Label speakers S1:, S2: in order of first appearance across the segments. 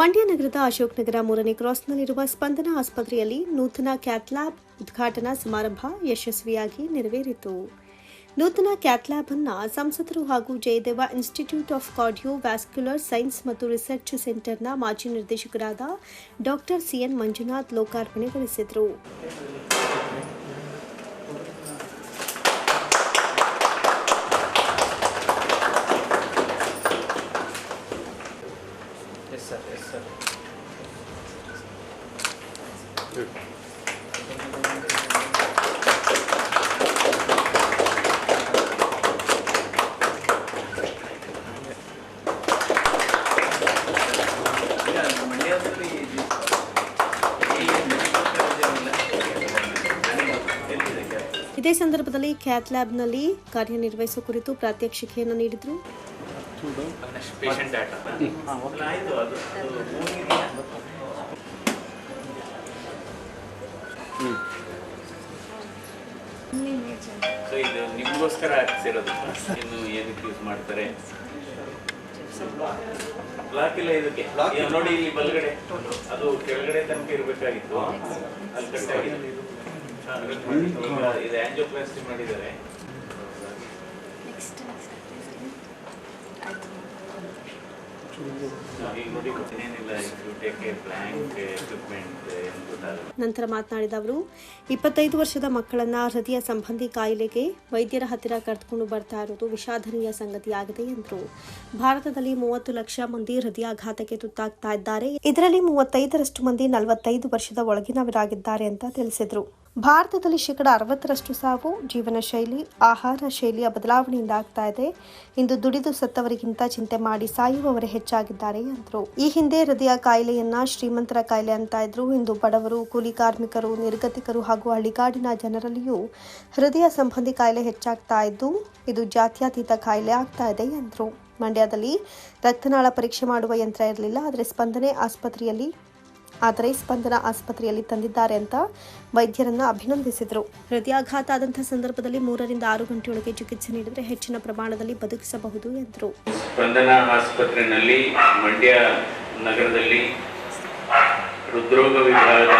S1: ಮಂಡ್ಯ ನಗರದ ಅಶೋಕ್ ನಗರ ಮೂರನೇ ಕ್ರಾಸ್ನಲ್ಲಿರುವ ಸ್ಪಂದನ ಆಸ್ಪತ್ರೆಯಲ್ಲಿ ನೂತನ ಕ್ಯಾಥ್ಲ್ಯಾಬ್ ಉದ್ಘಾಟನಾ ಸಮಾರಂಭ ಯಶಸ್ವಿಯಾಗಿ ನೆರವೇರಿತು. ನೂತನ ಕ್ಯಾಥ್ಲ್ಯಾಬ್ ಅನ್ನು ಸಂಸದರು ಹಾಗೂ Jayadeva institute of cardiovascular science ಮತ್ತು ರಿಸರ್ಚ್ ಸೆಂಟರ್ನ ಮಾಜಿ ನಿರ್ದೇಶಕರಾದ ಡಾಕ್ಟರ್ ಸಿಎನ್ ಮಂಜುನಾಥ್ ಲೋಕಾರ್ಪಣೆಗೊಳಿಸಿದರು.
S2: ಮಂಡ್ಯದಲ್ಲಿ ಈ ಮೆಡಿಕಲ್ ಕಾಲೇಜ್ ಎಲ್ಲಿದೆ
S1: ಇದೇ ಸಂದರ್ಭದಲ್ಲಿ ಕ್ಯಾಥ್ಲ್ಯಾಬ್ನಲ್ಲಿ ಕಾರ್ಯನಿರ್ವಹಿಸುವ ಕುರಿತು ಪ್ರಾತ್ಯಕ್ಷಿಕೆಯನ್ನು ನೀಡಿದರು.
S2: ಪೇಷಂಟ್ ಡಾಟಾ ಆಯಿತು ಅದು? ಸೊ ಇದು ನಿಮಗೋಸ್ಕರ ಹಾಕ್ಸಿರೋದು. ಇನ್ನು ಏನಕ್ಕೆ ಯೂಸ್ ಮಾಡ್ತಾರೆ? ಬ್ಲಾಕ್ ಇಲ್ಲ ಇದಕ್ಕೆ. ನೋಡಿ ಇಲ್ಲಿ ಬಲಗಡೆ. ಅದು ಕೆಳಗಡೆ ತನಕ ಇರಬೇಕಾಗಿತ್ತು. ಅಲ್ಲಿ ಇದು ಆಂಜಿಯೋಪ್ಲಾಸ್ಟಿ ಮಾಡಿದ್ದಾರೆ.
S1: ನಂತರ ಮಾತನಾಡಿದ ಅವರು, ಇಪ್ಪತ್ತೈದು ವರ್ಷದ ಮಕ್ಕಳನ್ನ ಹೃದಯ ಸಂಬಂಧಿ ಕಾಯಿಲೆಗೆ ವೈದ್ಯರ ಹತ್ತಿರ ಕರೆದುಕೊಂಡು ಬರ್ತಾ ಇರುವುದು ವಿಷಾದನೀಯ ಸಂಗತಿಯಾಗಿದೆ ಎಂದರು. ಭಾರತದಲ್ಲಿ ಮೂವತ್ತು ಲಕ್ಷ ಮಂದಿ ಹೃದಯಾಘಾತಕ್ಕೆ ತುತ್ತಾಗ್ತಾ ಇದ್ದಾರೆ. ಇದರಲ್ಲಿ ಮೂವತ್ತೈದರಷ್ಟು ಮಂದಿ ನಲವತ್ತೈದು ವರ್ಷದ ಒಳಗಿನವರಾಗಿದ್ದಾರೆ ಅಂತ ತಿಳಿಸಿದರು. ಭಾರತದಲ್ಲಿ ಶೇಕಡ ಅರವತ್ತರಷ್ಟು ಸಾವು ಜೀವನ ಶೈಲಿ ಆಹಾರ ಶೈಲಿಯ ಬದಲಾವಣೆಯಿಂದ ಆಗ್ತಾ ಇದೆ. ಇಂದು ದುಡಿದು ಸತ್ತವರಿಗಿಂತ ಚಿಂತೆ ಮಾಡಿ ಸಾಯುವವರೇ ಹೆಚ್ಚಾಗಿದ್ದಾರೆ ಎಂದರು ಈ ಹಿಂದೆ ಹೃದಯ ಕಾಯಿಲೆಯನ್ನ ಶ್ರೀಮಂತರ ಕಾಯಿಲೆ ಅಂತ ಇದ್ರು. ಇಂದು ಬಡವರು, ಕೂಲಿ ಕಾರ್ಮಿಕರು, ನಿರ್ಗತಿಕರು ಹಾಗೂ ಹಳ್ಳಿಗಾಡಿನ ಜನರಲ್ಲಿಯೂ ಹೃದಯ ಸಂಬಂಧಿ ಕಾಯಿಲೆ ಹೆಚ್ಚಾಗ್ತಾ ಇದ್ದು, ಇದು ಜಾತ್ಯತೀತ ಕಾಯಿಲೆ ಆಗ್ತಾ ಇದೆ ಎಂದರು ಮಂಡ್ಯದಲ್ಲಿ ರಕ್ತನಾಳ ಪರೀಕ್ಷೆ ಮಾಡುವ ಯಂತ್ರ ಇರಲಿಲ್ಲ, ಆದರೆ ಸ್ಪಂದನೆ ಆಸ್ಪತ್ರೆಯಲ್ಲಿ ಆದರೆ ಸ್ಪಂದನ ಆಸ್ಪತ್ರೆಯಲ್ಲಿ ತಂದಿದ್ದಾರೆ ಅಂತ ವೈದ್ಯರನ್ನ ಅಭಿನಂದಿಸಿದರು. ಹೃದಯಾಘಾತ ಆದಂತಹ ಸಂದರ್ಭದಲ್ಲಿ ಮೂರರಿಂದ ಆರು ಗಂಟೆಯೊಳಗೆ ಚಿಕಿತ್ಸೆ ನೀಡಿದರೆ ಹೆಚ್ಚಿನ ಪ್ರಮಾಣದಲ್ಲಿ ಬದುಕಿಸಬಹುದು ಎಂದರು.
S2: ಸ್ಪಂದನ ಆಸ್ಪತ್ರೆಯಲ್ಲಿ ಮಂಡ್ಯ ನಗರದಲ್ಲಿ ಹೃದ್ರೋಗ ವಿಭಾಗ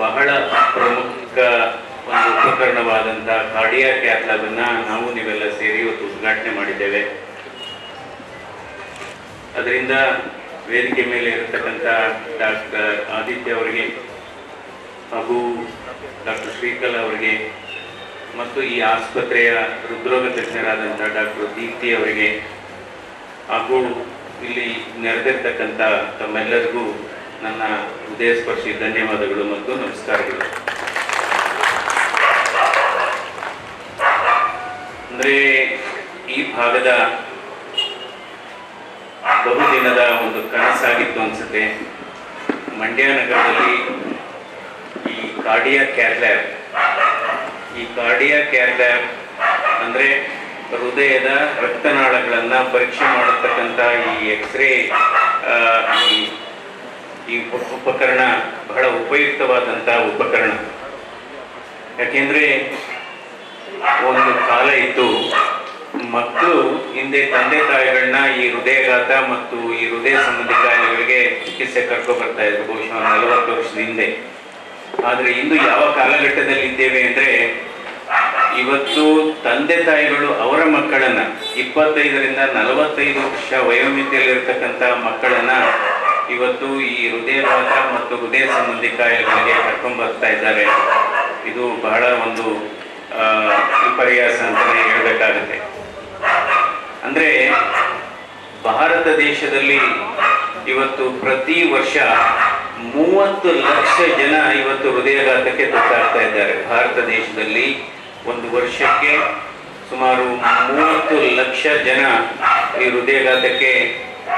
S2: ಬಹಳ ಪ್ರಮುಖ ಒಂದು ಉಪಕರಣವಾದಂತಹ ಕಾರ್ಡಿಯಾ ಕ್ಯಾಥ್ಲಾಬನ್ನ ನಾವು ನೀವೆಲ್ಲ ಸೇರಿ ಉದ್ಘಾಟನೆ ಮಾಡಿದ್ದೇವೆ. ಅದರಿಂದ ವೇದಿಕೆ ಮೇಲೆ ಇರತಕ್ಕಂಥ ಡಾಕ್ಟರ್ ಆದಿತ್ಯ ಅವರಿಗೆ ಹಾಗೂ ಡಾಕ್ಟರ್ ಶ್ರೀಕಲ್ ಅವರಿಗೆ ಮತ್ತು ಈ ಆಸ್ಪತ್ರೆಯ ಹೃದ್ರೋಗ ತಜ್ಞರಾದಂಥ ಡಾಕ್ಟರ್ ದೀಪ್ತಿ ಅವರಿಗೆ ಹಾಗೂ ಇಲ್ಲಿ ನೆರೆದಿರ್ತಕ್ಕಂಥ ತಮ್ಮೆಲ್ಲರಿಗೂ ನನ್ನ ಹೃದಯಸ್ಪರ್ಶಿ ಧನ್ಯವಾದಗಳು ಮತ್ತು ನಮಸ್ಕಾರಗಳು. ಅಂದರೆ ಈ ಭಾಗದ ಬಹುದಿನದ ಒಂದು ಕನಸಾಗಿತ್ತು ಅನ್ಸುತ್ತೆ. ಮಂಡ್ಯ ನಗರದಲ್ಲಿ ಈ ಕಾರ್ಡಿಯಾ ಕ್ಯಾರ್ ಲ್ಯಾಬ್, ಈ ಕಾರ್ಡಿಯಾ ಕ್ಯಾರ್ ಲ್ಯಾಬ್ ಅಂದರೆ ಹೃದಯದ ರಕ್ತನಾಳಗಳನ್ನು ಪರೀಕ್ಷೆ ಮಾಡತಕ್ಕಂಥ ಈ ಎಕ್ಸ್ರೇ ಈ ಈ ಉಪ- ಉಪಕರಣ ಬಹಳ ಉಪಯುಕ್ತವಾದಂಥ ಉಪಕರಣ. ಯಾಕೆಂದರೆ ಒಂದು ಕಾಲ ಇತ್ತು ಮಕ್ಕಳು ಹಿಂದೆ ತಂದೆ ತಾಯಿಗಳನ್ನ ಈ ಹೃದಯಘಾತ ಮತ್ತು ಈ ಹೃದಯ ಸಂಬಂಧಿ ಕಾಯಿಲೆಗಳಿಗೆ ಚಿಕಿತ್ಸೆ ಕರ್ಕೊ ಬರ್ತಾ ಇದ್ರು. ಬಹುಶಃ ನಲವತ್ತು ವರ್ಷದ ಹಿಂದೆ. ಆದರೆ ಇಂದು ಯಾವ ಕಾಲಘಟ್ಟದಲ್ಲಿ ಇದ್ದೇವೆ ಅಂದ್ರೆ, ಇವತ್ತು ತಂದೆ ತಾಯಿಗಳು ಅವರ ಮಕ್ಕಳನ್ನ, ಇಪ್ಪತ್ತೈದರಿಂದ ನಲವತ್ತೈದು ವರ್ಷ ವಯೋಮಿತಿಯಲ್ಲಿರ್ತಕ್ಕಂಥ ಮಕ್ಕಳನ್ನ ಇವತ್ತು ಈ ಹೃದಯಘಾತ ಮತ್ತು ಹೃದಯ ಸಂಬಂಧಿ ಕಾಯಿಲೆಗಳಿಗೆ ಕರ್ಕೊಂಡು ಬರ್ತಾ ಇದ್ದಾರೆ. ಇದು ಬಹಳ ಒಂದು ವಿಪರ್ಯಾಸ ಅಂತಲೇ ಹೇಳಬೇಕಾಗುತ್ತೆ. ಅಂದ್ರೆ ಭಾರತ ದೇಶದಲ್ಲಿ ಇವತ್ತು ಪ್ರತಿ ವರ್ಷ ಮೂವತ್ತು ಲಕ್ಷ ಜನ ಇವತ್ತು ಹೃದಯಘಾತಕ್ಕೆ ತುತ್ತಾಗ್ತಾ ಇದ್ದಾರೆ. ಭಾರತ ದೇಶದಲ್ಲಿ ಒಂದು ವರ್ಷಕ್ಕೆ ಸುಮಾರು ಮೂವತ್ತು ಲಕ್ಷ ಜನ ಈ ಹೃದಯಘಾತಕ್ಕೆ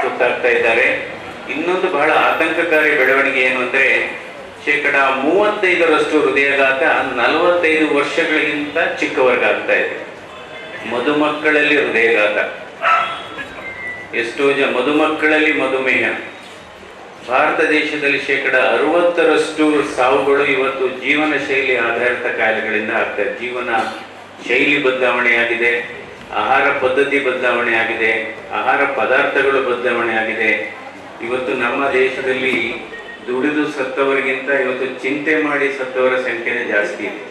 S2: ತುತ್ತಾಗ್ತಾ ಇದ್ದಾರೆ. ಇನ್ನೊಂದು ಬಹಳ ಆತಂಕಕಾರಿ ಬೆಳವಣಿಗೆ ಏನು ಅಂದ್ರೆ ಶೇಕಡ ಮೂವತ್ತೈದರಷ್ಟು ಹೃದಯಘಾತ ನಲವತ್ತೈದು ವರ್ಷಗಳಿಗಿಂತ ಚಿಕ್ಕವರ್ಗಾಗ್ತಾ ಇದೆ. ಮಧುಮಕ್ಕಳಲ್ಲಿ ಹೃದಯಘಾತ. ಎಷ್ಟೋ ಜನ ಮಧುಮಕ್ಕಳಲ್ಲಿ ಮಧುಮೇಹ. ಭಾರತ ದೇಶದಲ್ಲಿ ಶೇಕಡ ಅರವತ್ತರಷ್ಟು ಸಾವುಗಳು ಇವತ್ತು ಜೀವನ ಶೈಲಿ ಆಧಾರಿತ ಕಾಯಿಲೆಗಳಿಂದ ಆಗ್ತಾ ಇದೆ. ಜೀವನ ಶೈಲಿ ಬದಲಾವಣೆಯಾಗಿದೆ ಆಹಾರ ಪದ್ಧತಿ ಬದಲಾವಣೆ ಆಗಿದೆ, ಆಹಾರ ಪದಾರ್ಥಗಳು ಬದಲಾವಣೆ ಆಗಿದೆ. ಇವತ್ತು ನಮ್ಮ ದೇಶದಲ್ಲಿ ದುಡಿದು ಸತ್ತವರಿಗಿಂತ ಇವತ್ತು ಚಿಂತೆ ಮಾಡಿ ಸತ್ತವರ ಸಂಖ್ಯೆನೇ ಜಾಸ್ತಿ ಇದೆ.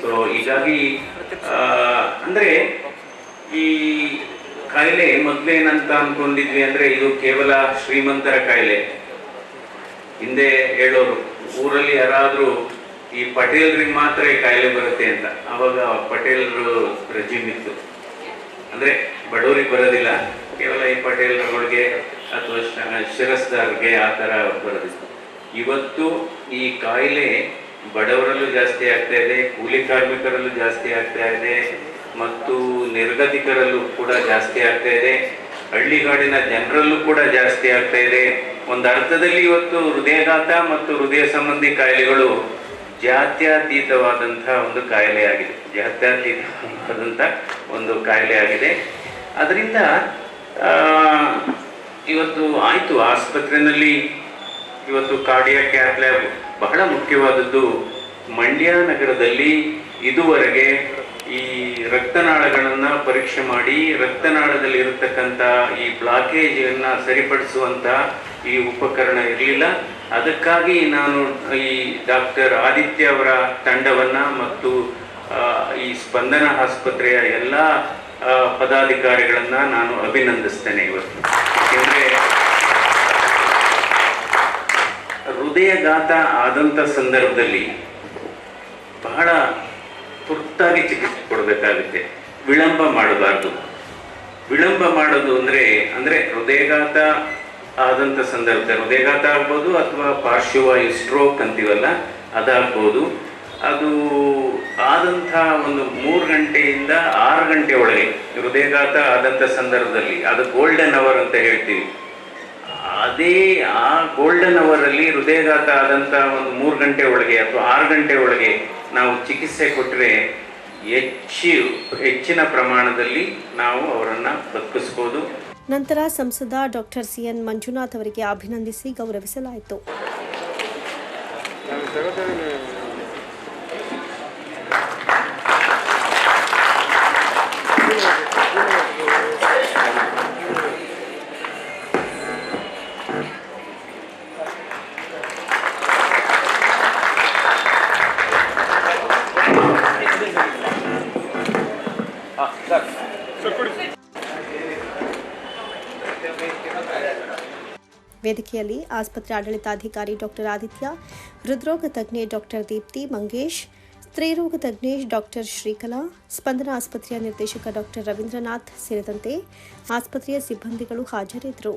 S2: ಸೊ ಹೀಗಾಗಿ ಅಂದ್ರೆ ಈ ಕಾಯಿಲೆ ಮೊದ್ಲೇನಂತ ಅನ್ಕೊಂಡಿದ್ವಿ ಅಂದ್ರೆ ಇದು ಕೇವಲ ಶ್ರೀಮಂತರ ಕಾಯಿಲೆ. ಹಿಂದೆ ಹೇಳೋರು, ಊರಲ್ಲಿ ಯಾರಾದ್ರೂ ಈ ಪಟೇಲ್ರಿಗೆ ಮಾತ್ರ ಈ ಕಾಯಿಲೆ ಬರುತ್ತೆ ಅಂತ. ಅವಾಗ ಪಟೇಲ್ರು ರಜೀಮ್ ಇತ್ತು. ಅಂದ್ರೆ ಬಡವರಿಗೆ ಬರೋದಿಲ್ಲ. ಕೇವಲ ಈ ಪಟೇಲ್ರಗಳಿಗೆ ಅಥವಾ ಶಿರಸ್ದಾರ್ಗೆ ಆ ತರ ಬರೋದಿತ್ತು. ಇವತ್ತು ಈ ಕಾಯಿಲೆ ಬಡವರಲ್ಲೂ ಜಾಸ್ತಿ ಆಗ್ತಾ ಇದೆ, ಕೂಲಿ ಕಾರ್ಮಿಕರಲ್ಲೂ ಜಾಸ್ತಿ ಆಗ್ತಾ ಇದೆ. ಮತ್ತು ನಿರ್ಗತಿಕರಲ್ಲೂ ಕೂಡ ಜಾಸ್ತಿ ಆಗ್ತಾ ಇದೆ. ಹಳ್ಳಿಗಾಡಿನ ಜನರಲ್ಲೂ ಕೂಡ ಜಾಸ್ತಿ ಆಗ್ತಾ ಇದೆ. ಒಂದು ಅರ್ಥದಲ್ಲಿ ಇವತ್ತು ಹೃದಯಘಾತ ಮತ್ತು ಹೃದಯ ಸಂಬಂಧಿ ಕಾಯಿಲೆಗಳು ಜಾತ್ಯತೀತವಾದಂತಹ ಒಂದು ಕಾಯಿಲೆ ಆಗಿದೆ. ಜಾತ್ಯತೀತವಾದಂಥ ಒಂದು ಕಾಯಿಲೆ ಆಗಿದೆ. ಅದರಿಂದ ಇವತ್ತು ಆಯಿತು. ಆಸ್ಪತ್ರೆಯಲ್ಲಿ ಇವತ್ತು ಕಾರ್ಡಿಯಾ ಕ್ಯಾಪ್ಲ್ಯಾಬ್ ಬಹಳ ಮುಖ್ಯವಾದದ್ದು ಮಂಡ್ಯ ನಗರದಲ್ಲಿ ಇದುವರೆಗೆ ಈ ರಕ್ತನಾಳಗಳನ್ನ ಪರೀಕ್ಷೆ ಮಾಡಿ ರಕ್ತನಾಳದಲ್ಲಿ ಇರತಕ್ಕಂಥ ಈ ಬ್ಲಾಕೇಜನ್ನ ಸರಿಪಡಿಸುವಂತ ಈ ಉಪಕರಣ ಇರಲಿಲ್ಲ. ಅದಕ್ಕಾಗಿ ನಾನು ಈ ಡಾಕ್ಟರ್ ಆದಿತ್ಯ ಅವರ ತಂಡವನ್ನ ಮತ್ತು ಈ ಸ್ಪಂದನ ಆಸ್ಪತ್ರೆಯ ಎಲ್ಲ ಪದಾಧಿಕಾರಿಗಳನ್ನ ನಾನು ಅಭಿನಂದಿಸ್ತೇನೆ ಇವತ್ತು. ಯಾಕೆಂದ್ರೆ ಹೃದಯಘಾತ ಆದಂಥ ಸಂದರ್ಭದಲ್ಲಿ ಬಹಳ ತುರ್ತಾಗಿ ಚಿಕಿತ್ಸೆ ಕೊಡಬೇಕಾಗುತ್ತೆ. ವಿಳಂಬ ಮಾಡಬಾರ್ದು. ವಿಳಂಬ ಮಾಡೋದು ಅಂದ್ರೆ ಅಂದ್ರೆ ಹೃದಯಘಾತ ಆದಂಥ ಸಂದರ್ಭದಲ್ಲಿ ಹೃದಯಘಾತ ಆಗ್ಬೋದು ಅಥವಾ ಪಾರ್ಶ್ವವಾಯು ಸ್ಟ್ರೋಕ್ ಅಂತೀವಲ್ಲ, ಅದಾಗ್ಬೋದು. ಅದು ಆದಂಥ ಒಂದು ಮೂರು ಗಂಟೆಯಿಂದ ಆರು ಗಂಟೆ ಒಳಗೆ, ಹೃದಯಘಾತ ಆದಂಥ ಸಂದರ್ಭದಲ್ಲಿ, ಅದು ಗೋಲ್ಡನ್ ಅವರ್ ಅಂತ ಹೇಳ್ತೀವಿ. ಅದೇ ಆ ಗೋಲ್ಡನ್ ಅವರ್ ಅಲ್ಲಿ ಹೃದಯಘಾತ ಆದಂತ ಒಂದು ಮೂರು ಗಂಟೆ ಒಳಗೆ ಅಥವಾ ಆರು ಗಂಟೆ ಒಳಗೆ ನಾವು ಚಿಕಿತ್ಸೆ ಕೊಟ್ಟರೆ ಹೆಚ್ಚು ಹೆಚ್ಚಿನ ಪ್ರಮಾಣದಲ್ಲಿ ನಾವು ಅವರನ್ನ ಬದುಕಿಸ್ಬೋದು
S1: ನಂತರ ಸಂಸದ ಡಾಕ್ಟರ್ ಸಿ ಎನ್ ಮಂಜುನಾಥ್ ಅವರಿಗೆ ಅಭಿನಂದಿಸಿ ಗೌರವಿಸಲಾಯಿತು. ವೇದಿಕೆಯಲ್ಲಿ ಆಸ್ಪತ್ರೆ ಆಡಳಿತಾಧಿಕಾರಿ ಡಾಕ್ಟರ್ ಆದಿತ್ಯ, ಹೃದ್ರೋಗ ತಜ್ಞೆ ಡಾಕ್ಟರ್ ದೀಪ್ತಿ ಮಂಗೇಶ್, ಸ್ತ್ರೀರೋಗ ತಜ್ಞೆ ಡಾಕ್ಟರ್ ಶ್ರೀಕಲಾ, ಸ್ಪಂದನ ಆಸ್ಪತ್ರೆಯ ನಿರ್ದೇಶಕ ಡಾಕ್ಟರ್ ರವೀಂದ್ರನಾಥ್ ಸೇರಿದಂತೆ ಆಸ್ಪತ್ರೆಯ ಸಿಬ್ಬಂದಿಗಳು ಹಾಜರಿದ್ದರು.